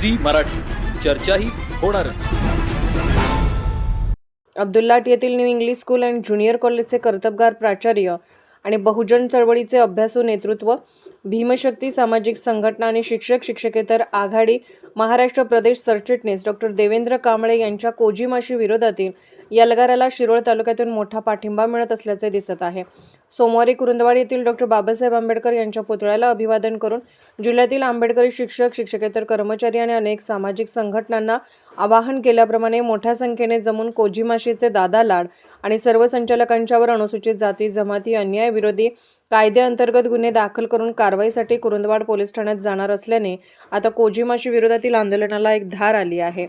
Zee Marathi. चर्चाही होणारच. अब्दुल्लाट येथील new English school and junior कॉलेजचे कर्तबगार प्राचार्य आणि बहुजन चळवळीचे अभ्यासू नेतृत्व भीमशक्ती सामाजिक संघटना आणि शिक्षक शिक्षकेतर आघाडी महाराष्ट्र प्रदेश सरचिटणीस डॉक्टर देवेंद्र कांबळे यांच्या कोजीमाशी विरोधातील यलगाराला शिरोळ तालुक्यातून मोठा पाठिंबा मिळत असल्याचे दिसत आहे. सोमवारी कुरुंदवाड येथील डॉक्टर बाबासाहेब आंबेडकर यांच्या पुतळ्याला अभिवादन करून जिल्ह्यातील आंबेडकरी शिक्षक शिक्षकेतर कर्मचारी आणि अनेक सामाजिक संघटनांना आवाहन केल्याप्रमाणे मोठ्या संख्येने जमून कोजीमाशीचे दादा लाड आणि सर्व संचालकांच्यावर अनुसूचित जाती जमाती अन्यायविरोधी कायद्याअंतर्गत गुन्हे दाखल करून कारवाईसाठी कुरुंदवाड पोलीस ठाण्यात जाणार असल्याने आता कोजीमाशी विरोधातील आंदोलनाला एक धार आली आहे.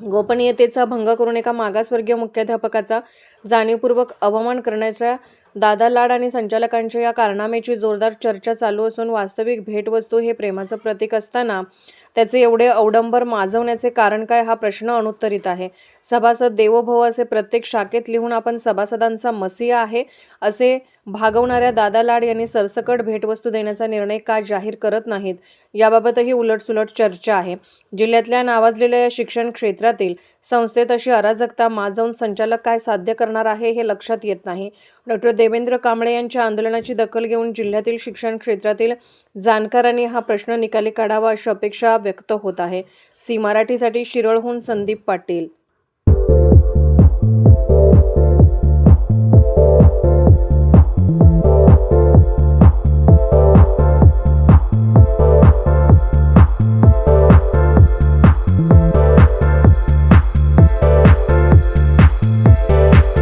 गोपनीयतेचा भंग करून एका मागासवर्गीय मुख्याध्यापकाचा जाणीवपूर्वक अवमान करण्याच्या दादा लाड आणि संचालकांच्या या कारनाम्याची जोरदार चर्चा चालू असून वास्तविक भेटवस्तू हे प्रेमाचं प्रतीक असताना त्याचे एवढे अवडंबर माजवण्याचे कारण काय हा प्रश्न अनुत्तरित आहे. सभासद देवोभव असे प्रत्येक शाखेत लिहून आपण सभासदांचा मसिया आहे असे भागवणाऱ्या दादा लाड यांनी सरसकट भेटवस्तू देण्याचा निर्णय का जाहीर करत नाहीत याबाबतही उलटसुलट चर्चा आहे. जिल्ह्यातल्या नावाजलेल्या या शिक्षण क्षेत्रातील संस्थेत अशी अराजकता माजवून संचालक काय साध्य करणार आहे हे लक्षात येत नाही. डॉक्टर देवेंद्र कांबळे यांच्या आंदोलनाची दखल घेऊन जिल्ह्यातील शिक्षण क्षेत्रातील जाणकारांनी हा प्रश्न निकाली काढावा अशी अपेक्षा व्यक्त होत आहे. सी मराठीसाठी शिरळहून संदीप पाटील